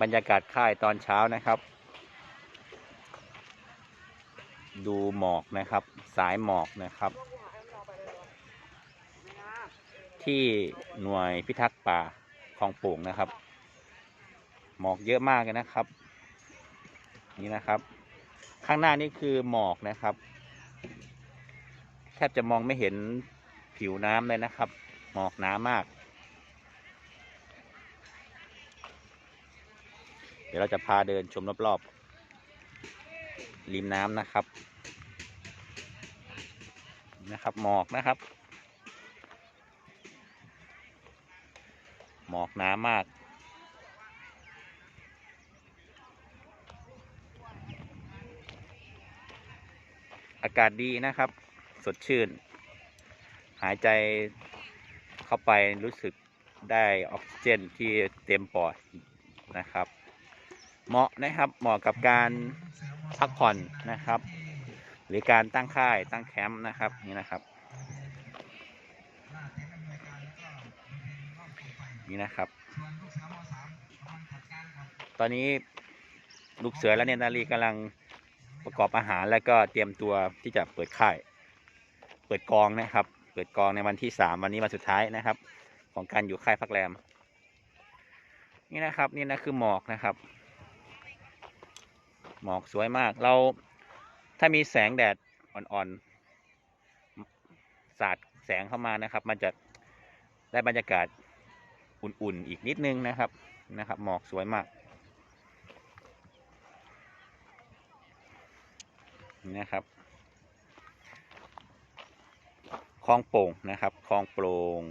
บรรยากาศค่ายตอนเช้านะครับ ดูหมอกนะครับ สายหมอกนะครับ ที่หน่วยพิทักษ์ป่าคลองโป่งนะครับ หมอกเยอะมากเลยนะครับ นี่นะครับ ข้างหน้านี่คือหมอกนะครับ แทบจะมองไม่เห็นผิวน้ำเลยนะครับ หมอกหนามาก ดี๋ยวเราจะพาเดินชมรอบๆริมน้ำนะครับนะครับหมอกนะครับ หมอกหนามากอากาศดีนะครับ สดชื่น หายใจเข้าไปรู้สึกได้ออกซิเจนที่เต็มปอดนะครับ เหมาะนะครับ เหมาะกับการพักผ่อนนะครับ หรือการตั้งค่ายตั้งแคมป์นะครับนี่นะครับนี่นะครับ ตอนนี้ลูกเสือและเนนารีกำลังประกอบอาหารแล้วก็เตรียมตัวที่จะเปิดค่าย เปิดกองนะครับ เปิดกองในวันที่สามวันนี้วันสุดท้ายนะครับ ของการอยู่ค่ายพักแรม นี่นะครับนี่นะคือหมอกนะครับ หมอกสวยมาก เราถ้ามีแสงแดดอ่อนๆ สาดแสงเข้ามานะครับ มันจะได้บรรยากาศอุ่นๆ อีกนิดนึงนะครับ นะครับ หมอกสวยมากนี่นะครับ คลองโป่งนะครับ คลองโปร่ง